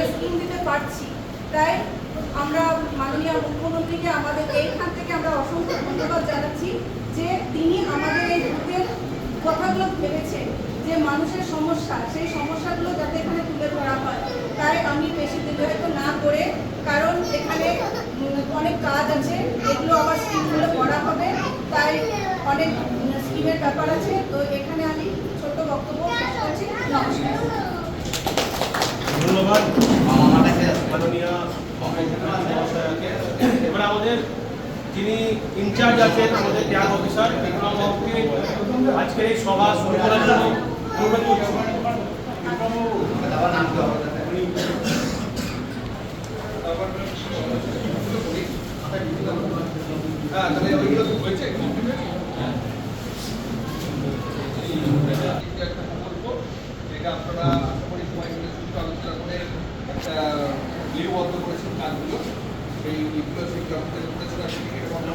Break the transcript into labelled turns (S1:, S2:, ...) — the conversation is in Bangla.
S1: মানে স্কিম দিতে পারছি। তাই আমরা মাননীয় মুখ্যমন্ত্রীকে আমাদের এইখান থেকে আমরা অসংখ্য ধন্যবাদ জানাচ্ছি যে তিনি আমাদের এই বুথের কথাগুলো ভেবেছেন যে মানুষের সমস্যা, সেই সমস্যাগুলো যাতে এখানে তুলে ধরা হয়। তাই আমি বেশি দীর্ঘায়িত না করে, কারণ এখানে অনেক কাজ আছে, এগুলো আবার স্কিমগুলো করা হবে। তাই অনেক স্কিমের ব্যাপার আছে। তো এখানে আমি ছোট্ট বক্তব্য করছি। নমস্কার।
S2: ধন্যবাদ। এবার আমাদের যিনি ইনচার্জ আছেন আমাদের ট্যাগ অফিসার বিক্রম বাবুকে আজকের এই সভা শুরু করার জন্য অনুরোধ করছি।
S3: হ্যাঁ তাহলে ওইগুলো হয়েছে? একটা প্রকল্প এটা আপনারা সুস্থ আলোচনা করে একটা লিপিবদ্ধ করেছেন কাজগুলো। সেই লিপিগুলো সেই করেছেন আর সেটিকে আমরা